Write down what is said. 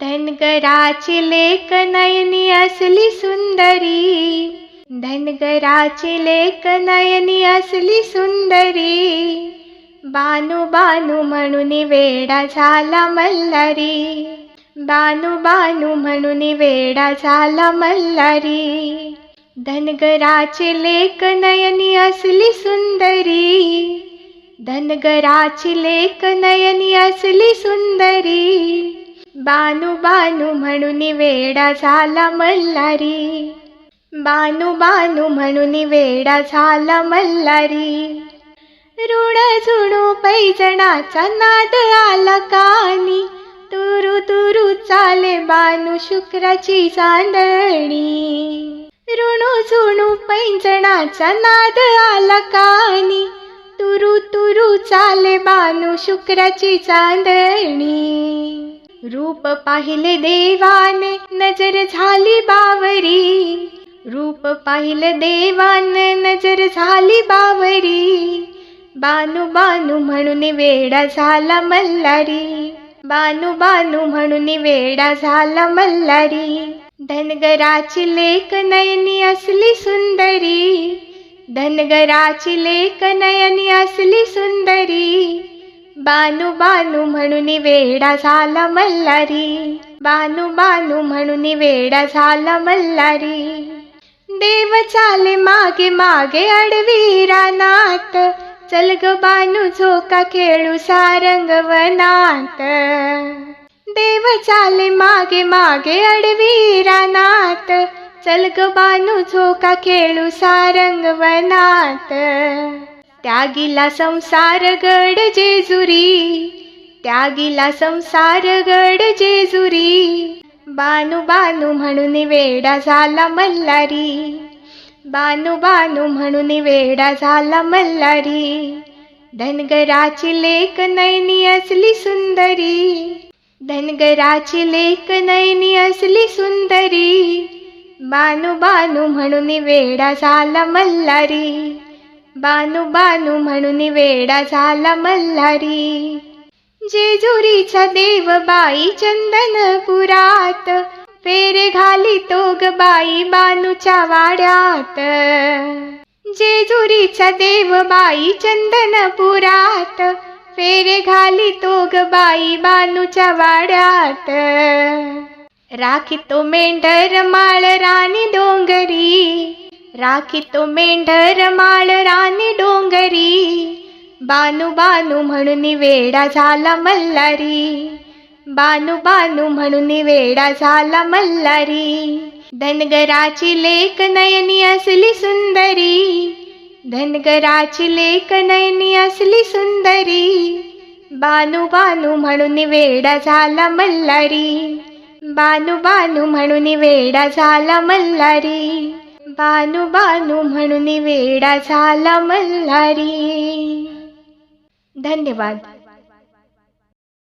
धनगराची लेक नयनी असली सुंदरी। धनगराची लेक नयनी असली सुंदरी। बानू बानू म्हणून वेडा झाला मल्हारी। बानू बानू म्हणून वेडा झाला मल्हारी। धनगराची लेक नयनी असली सुंदरी। धनगराची लेक नयनी असली सुंदरी। बानू बानू म्हणून वेडा झाला मल्हारी. बानू बानू म्हणून वेडा झाला मल्हारी. ऋण झुणू पैजणाचा नाद आला कानी. तुरु तुरु चाले बानू शुक्राची चांदणी ऋणू झुणू पैंजणाचा नाद आला कानी. तुरु तुरु चाले बानू शुक्राची चांदणी रूप पाहिले देवाने नजर झाली बावरी. रूप पाहिले देवाने नजर झाली बावरी. बानू बानू म्हणून वेडा झाला मल्हारी. बानू बानू म्हणून वेडा झाला मल्हारी. धनगराची लेक नयनी असली सुंदरी. धनगराची लेक नयनी असली बानू बानू म्हणून वेडा झाला मल्हारी. बानू बानू म्हणून वेडा झाला मल्हारी. देव चाले मागे मागे अडवी रानात. चल ग बानू झोका खेळू सारंग वनात देव चाले मागे मागे अडवी रानात. चल ग बानू झोका खेळू सारंग वनात त्यागिला संसार गड जेजुरी. त्यागिला संसार गड जेजुरी. बानू बानू म्हणून वेडा झाला मल्हारी. बानू बानू म्हणून वेडा झाला मल्हारी. धनगराची लेक नैनी असली सुंदरी. धनगराची लेक नैनी असली सुंदरी. बानू बानू म्हणून वेडा झाला मल्हारी. बानू बानू म्हणून वेडा झाला मल्हारी. जेजुरीचा देव बाई चंदनपुरात फेरे घाली तो ग बाई बानूच्या वाड्यात. जेजुरीचा देव बाई चंदनपुरात फेरे घाली तो ग बाई बानूच्या वाड्यात. राखी तो मेंढर माळ राणी दो राखी तो मेंढर माळ राणी डोंगरी. बानू बानू म्हणून वेडा झाला मल्हारी. बानू बानू म्हणून वेडा झाला मल्हारी. धनगराची लेक नयनी असली सुंदरी. धनगराची लेक नयनी असली सुंदरी. बानू बानू म्हणून वेडा झाला मल्हारी. बानू बानू म्हणून वेडा झाला मल्हारी. बानू बानू म्हणून वेडा झाला मल्हारी. धन्यवाद.